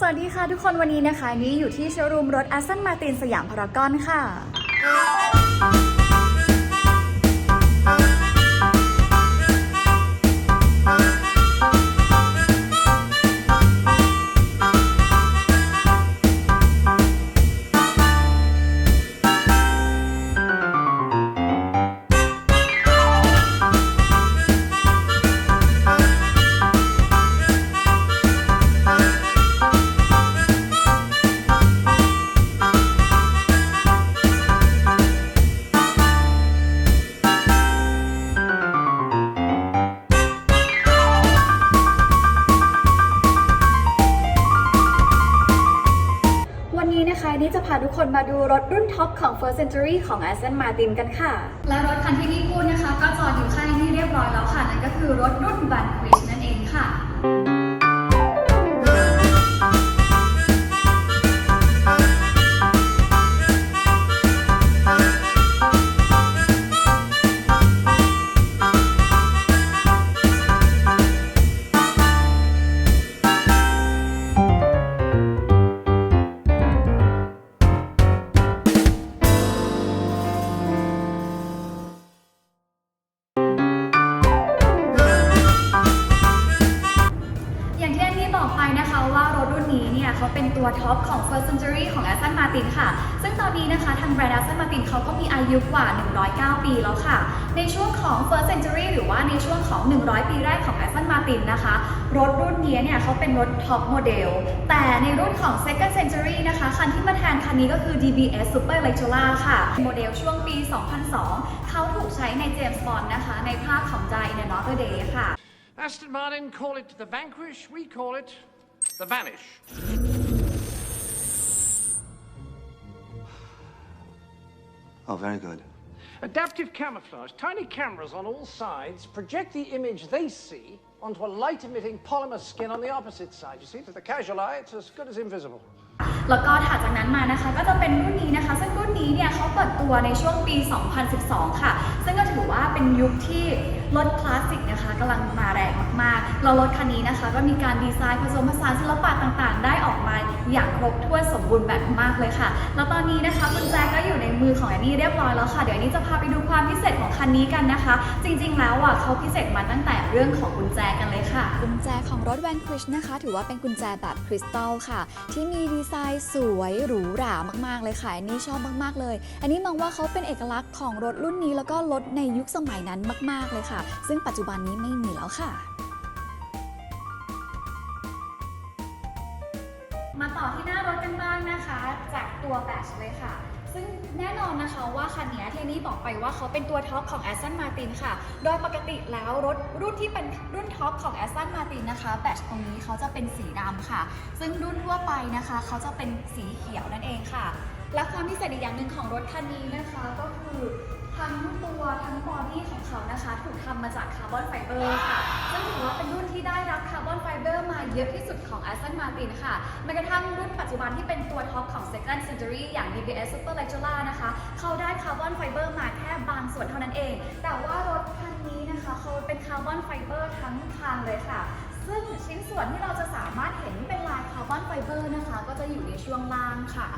สวัสดีค่ะทุกคนวันนี้นะคะ นี้อยู่ที่โชว์รูมรถอัสซันมาตินสยามพารากอนค่ะ รถรุ่นท็อปของ First Century ของ Aston Martin กันค่ะ และรถคันที่นี่พูดนะคะ ก็จอดอยู่ข้างที่เรียบร้อยแล้วค่ะ นั่นก็คือรถรุ่น Vanquish นั่นเองค่ะ เขาเป็นตัวท็อปของ First Century ของ Aston Martin ค่ะ ซึ่งตอนนี้นะคะ ทางแบรนด์ Aston Martin เขาก็มีอายุกว่า 109 ปีแล้วค่ะ ในช่วงของ First Century หรือว่าในช่วงของ 100 ปีแรกของ Aston Martin นะคะ รถรุ่นนี้เนี่ยเขาเป็นรถท็อปโมเดล แต่ในรุ่นของ Second Century นะคะ คันที่มาแทนคันนี้ก็คือ DBS Super Electra ค่ะ โมเดลช่วงปี 2002 เขาถูกใช้ใน James Bond นะคะ ในภาคของ Die in Another Day ค่ะ Aston Martin call it the Vanquish, we call it the Vanish. Oh, very good. Adaptive camouflage. Tiny cameras on all sides project the image they see onto a light emitting polymer skin on the opposite side. You see, to the casual eye, it's as good as invisible. แล้วก็ถัดจากนั้นมานะคะก็จะเป็นรุ่นนี้นะคะ ซึ่งรุ่น นี้เนี่ยเขาเปิดตัวในช่วงปี 2012 ค่ะ ซึ่งก็ถือว่าเป็นยุคที่รถคลาสสิกนะคะกำลังมาแรงมากๆแล้วรถคันนี้นะคะ ก็มีการดีไซน์ผสมผสานศิลปะต่างๆ ได้ออกมาอย่างครบถ้วนสมบูรณ์แบบมากเลยค่ะ แล้วตอนนี้นะคะกุญแจก็อยู่ในมือของแอนนี่เรียบร้อยแล้วค่ะ เดี๋ยวแอนนี่จะพาไปดูความพิเศษของคันนี้กันนะคะ จริงๆ แล้วอะเขาพิเศษมาตั้งแต่เรื่องของกุญแจกันเลยค่ะ กุญแจของรถ Vanquish นะคะ ถือว่าเป็นกุญแจแบบคริสตัลค่ะ ที่มีดีไซน์สวยหรูหรามากๆเลยค่ะอันนี้ชอบมากๆเลย อันนี้มองว่าเขาเป็นเอกลักษณ์ของรถรุ่นนี้แล้วก็รถในยุคสมัยนั้นมาก ๆเลยค่ะ ซึ่งปัจจุบันนี้ไม่มีแล้วค่ะ มาต่อที่หน้ารถกันบ้างนะคะ จากตัวแบชเลยค่ะซึ่งแน่นอนนะคะว่าคันนี้ที่นี่บอกไปว่าเขาเป็นตัวท็อปของ Aston Martin ค่ะ โดยปกติแล้วรถรุ่นที่เป็นรุ่นท็อปของ Aston Martin นะคะแบชตรงนี้เขาจะเป็นสีดำค่ะ ซึ่งรุ่นทั่วไปนะคะ เขาจะเป็นสีเขียวนั่นเองค่ะ และความพิเศษอีกอย่างหนึ่งของรถคันนี้นะคะก็คือทั้งตัวทั้งบอดี้ของเขานะคะ ถูกทำมาจากคาร์บอนไฟเบอร์ค่ะ ซึ่งถือว่าเป็นรุ่นที่ได้รับคาร์บอนไฟเบอร์มาเยอะที่สุดของ Aston Martin ค่ะแม้กระทั่งรุ่นปัจจุบันที่เป็นตัวท็อปของ Second Century อย่าง DBS Super Lectura นะคะ เขาได้คาร์บอนไฟเบอร์มาแค่บางส่วนเท่านั้นเอง แต่ว่ารถคันนี้นะคะเขาเป็นคาร์บอนไฟเบอร์ทั้งคันเลยค่ะซึ่งชิ้นส่วนที่เราจะสามารถเห็นเป็นลายคาร์บอนไฟเบอร์นะคะ ก็จะอยู่ในช่วงล่างค่ะ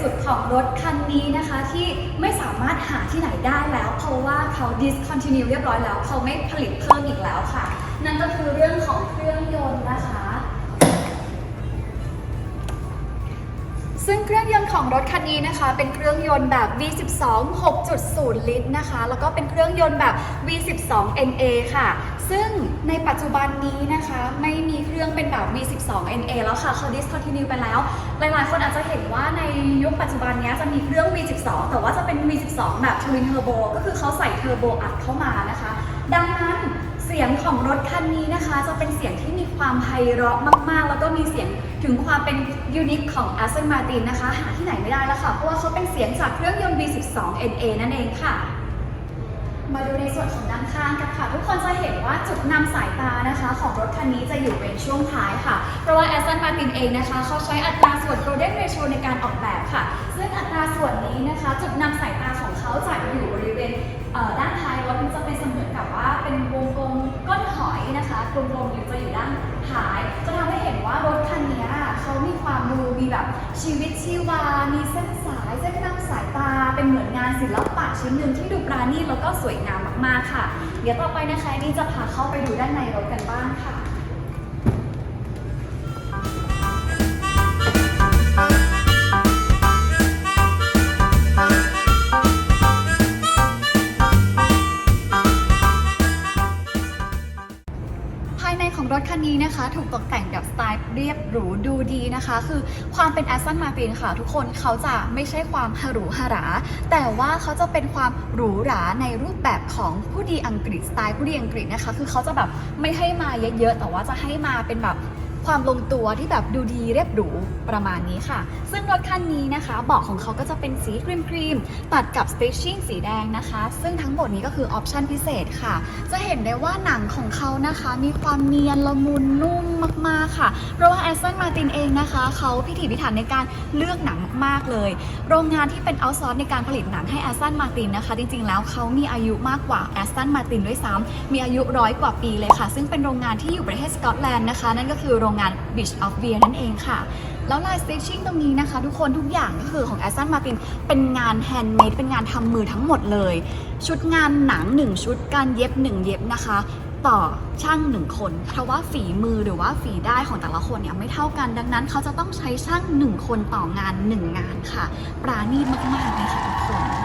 สุดๆ ของรถคันนี้นะคะที่ไม่สามารถหาที่ไหนได้แล้ว เพราะว่าเขา discontinue เรียบร้อยแล้ว เขาไม่ผลิตเพิ่มอีกแล้วค่ะ นั่นก็คือเรื่องของเครื่องยนต์นะคะ ซึ่งเครื่องยนต์ของรถคันนี้นะคะ เป็นเครื่องยนต์แบบ V12 6.0 ลิตรนะคะ แล้วก็เป็นเครื่องยนต์แบบ V12 NA ค่ะ ซึ่งในปัจจุบันนี้นะคะ ไม่มีเครื่องเป็นแบบ V12 NA แล้วค่ะเขา discontinue ไปแล้ว หลายๆ คนอาจจะเห็นว่าในยุคปัจจุบันนี้จะมีเครื่อง V12 แต่ว่าจะเป็น V12 แบบ Twin Turbo ก็คือเขาใส่เทอร์โบอัดเข้ามานะคะ ดังนั้น เสียงของรถคันนี้นะคะ จะเป็นเสียงที่มีความไพเราะมากๆ แล้วก็มีเสียงถึงความเป็นยูนิคของ Aston Martin นะคะ หาที่ไหนไม่ได้แล้วค่ะ เพราะว่าเขาเป็นเสียงจากเครื่องยนต์ V12 NA นั่นเองค่ะ มาดูในส่วนของด้านข้างกันค่ะ ทุกคนจะเห็นว่าจุดนำสายตานะคะ ของรถคันนี้จะอยู่เป็นช่วงท้ายค่ะ เพราะว่า Aston Martin เองนะคะเขาใช้อัตราส่วน Golden Ratio ในการออกแบบค่ะ ซึ่งอัตราส่วนนี้นะคะ จุดเอ่อด้านท้ายรถมันจะเป็นเสมือนกับว่า เป็นวงกลมก้นหอยนะคะกลมๆอยู่จะอยู่ด้านท้าย จะทำให้เห็นว่ารถคันนี้เขามีความดูมีแบบชีวิตชีวา มีเส้นสายเส้นนำสายตา เป็นเหมือนงานศิลปะชิ้นหนึ่งที่ดูปราณีตแล้วก็สวยงามมากๆค่ะ เดี๋ยวต่อไปนะคะนี่จะพาเข้าไปดูด้านในรถกันบ้างค่ะ คันนี้นะคะ ถูกตกแต่งแบบสไตล์เรียบหรูดูดีนะคะ คือความเป็นแอสตันมาตินค่ะ ทุกคนเขาจะไม่ใช่ความหรูหรา แต่ว่าเขาจะเป็นความหรูหราในรูปแบบของผู้ดีอังกฤษสไตล์ผู้ดีอังกฤษนะคะ คือเขาจะแบบไม่ให้มาเยอะๆ แต่ว่าจะให้มาเป็นแบบ ความลงตัวที่แบบดูดีเรียบหรูประมาณนี้ค่ะ ซึ่งรถคันนี้นะคะเบาะของเขาก็จะเป็นสีครีมครีมๆตัดกับสเตชชิ่งสีแดงนะคะ ซึ่งทั้งหมดนี้ก็คือออปชันพิเศษค่ะ จะเห็นได้ว่าหนังของเขานะคะ มีความเนียนละมุนนุ่มมากๆค่ะ เพราะว่าแอสตันมาตินเองนะคะเขาพิถีพิถันในการเลือกหนังมากๆเลย โรงงานที่เป็นเอาซอร์สในการผลิตหนังให้แอสตันมาตินนะคะ จริงๆแล้วเขามีอายุมากกว่าแอสตันมาตินด้วยซ้ำมีอายุร้อยกว่าปีเลยค่ะ ซึ่งเป็นโรงงานที่อยู่ประเทศสกอตแลนด์นะคะ นั่นก็คือโรงงาน Beach of Beer นั่นเองค่ะ แล้วลายสเตชชิ่งตรงนี้นะคะ ทุกคนทุกอย่างก็คือของแอสตันมาตินเป็นงานแฮนด์เมดเป็นงานทำมือทั้งหมดเลย ชุดงานหนัง 1 ชุดการเย็บ 1 เย็บนะคะต่อช่างหนึ่งคน เพราะว่าฝีมือหรือว่าฝีได้ของแต่ละคนเนี่ยไม่เท่ากัน ดังนั้นเขาจะต้องใช้ช่างหนึ่งคนต่องานหนึ่งงานค่ะ ปราณีตมากๆเลยค่ะทุกคน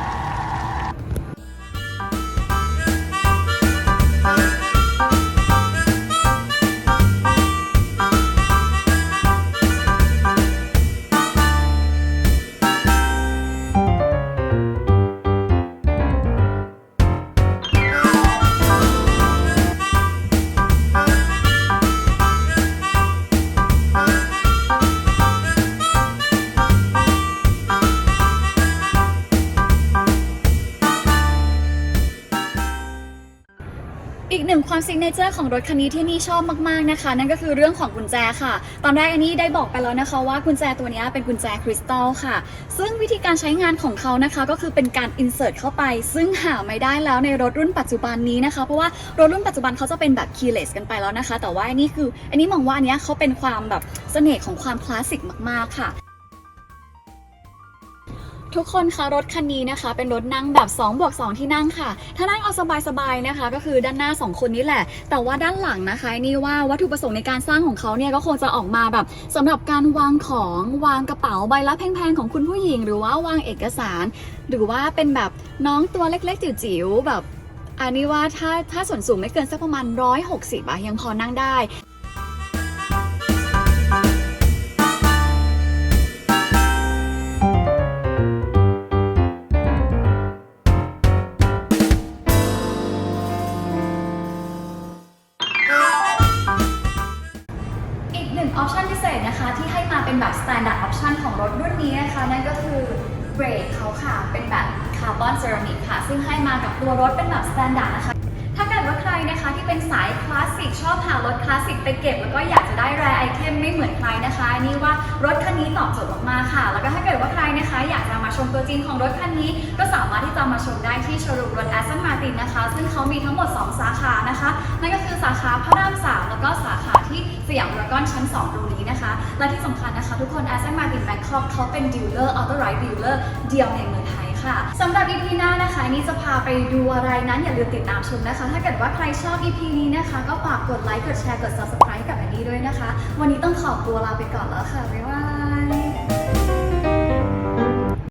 หนึ่งความซิกเนเจอร์ของรถคันนี้ที่นี่ชอบมากๆนะคะ นั่นก็คือเรื่องของกุญแจค่ะ ตอนแรกอันนี้ได้บอกไปแล้วนะคะ ว่ากุญแจตัวนี้เป็นกุญแจคริสตัลค่ะ ซึ่งวิธีการใช้งานของเขานะคะ ก็คือเป็นการอินเสิร์ตเข้าไป ซึ่งหาไม่ได้แล้วในรถรุ่นปัจจุบันนี้นะคะ เพราะว่ารถรุ่นปัจจุบันเขาจะเป็นแบบ keyless กันไปแล้วนะคะ แต่ว่าอันนี้คือ อันนี้มองว่าอันนี้เขาเป็นความแบบเสน่ห์ของความคลาสสิกมากๆค่ะ ทุกคนคะรถคันนี้นะคะ เป็นรถนั่งแบบ2บวก2ที่นั่งค่ะ ถ้านั่งเอาสบายๆนะคะ ก็คือด้านหน้า 2 คนนี้แหละ แต่ว่าด้านหลังนะคะนี่ว่าวัตถุประสงค์ในการสร้างของเขาเนี่ยก็คงจะออกมาแบบสำหรับการวางของวางกระเป๋าใบละแพงๆของคุณผู้หญิง หรือว่าวางเอกสาร หรือว่าเป็นแบบน้องตัวเล็ก ๆ จิ๋วๆแบบอันนี้ว่าถ้าถ้าส่วนสูงไม่เกินสักประมาณ 160อะยังพอนั่งได้ หนึ่งออปชันพิเศษนะคะ ที่ให้มาเป็นแบบสแตนดาร์ดออปชันของรถรุ่นนี้นะคะ นั่นก็คือเบรกเขาค่ะ เป็นแบบคาร์บอนเซรามิกค่ะ ซึ่งให้มากับตัวรถเป็นแบบสแตนดาร์ดนะคะ ถ้าเกิดว่าใครนะคะที่เป็นสายคลาสสิกชอบหารถคลาสสิกไปเก็บ แล้วก็อยากจะได้แรไอเทมไม่เหมือนใครนะคะนี่ว่ารถคันนี้ตอบโจทย์มากๆค่ะ แล้วก็ถ้าเกิดว่าใครนะคะ อยากจะมาชมตัวจริงของรถคันนี้ ก็สามารถที่จะมาชมได้ที่โชว์รูมรถ Aston Martin นะคะ ซึ่งเขามีทั้งหมด 2 สาขานะคะนั่นก็คือสาขาพระรามสามแล้วก็สาขาที่สยามพารากอนชั้น2ตรงนี้นะคะ และที่สำคัญนะคะ ทุกคน Aston Martin Bangkok เขาเป็นดีลเลอร์ authorized dealer เดียวในเมืองไทย ค่ะสำหรับ EP หน้านะคะนี่จะพาไปดูอะไรนั้นอย่าลืมติดตามชมนะคะ ถ้าเกิดว่าใครชอบ EP นี้นะคะ ก็ฝากกดไลค์กดแชร์กด subscribe กับอันนี้ด้วยนะคะ วันนี้ต้องขอตัวลาไปก่อนแล้วค่ะบ๊ายบาย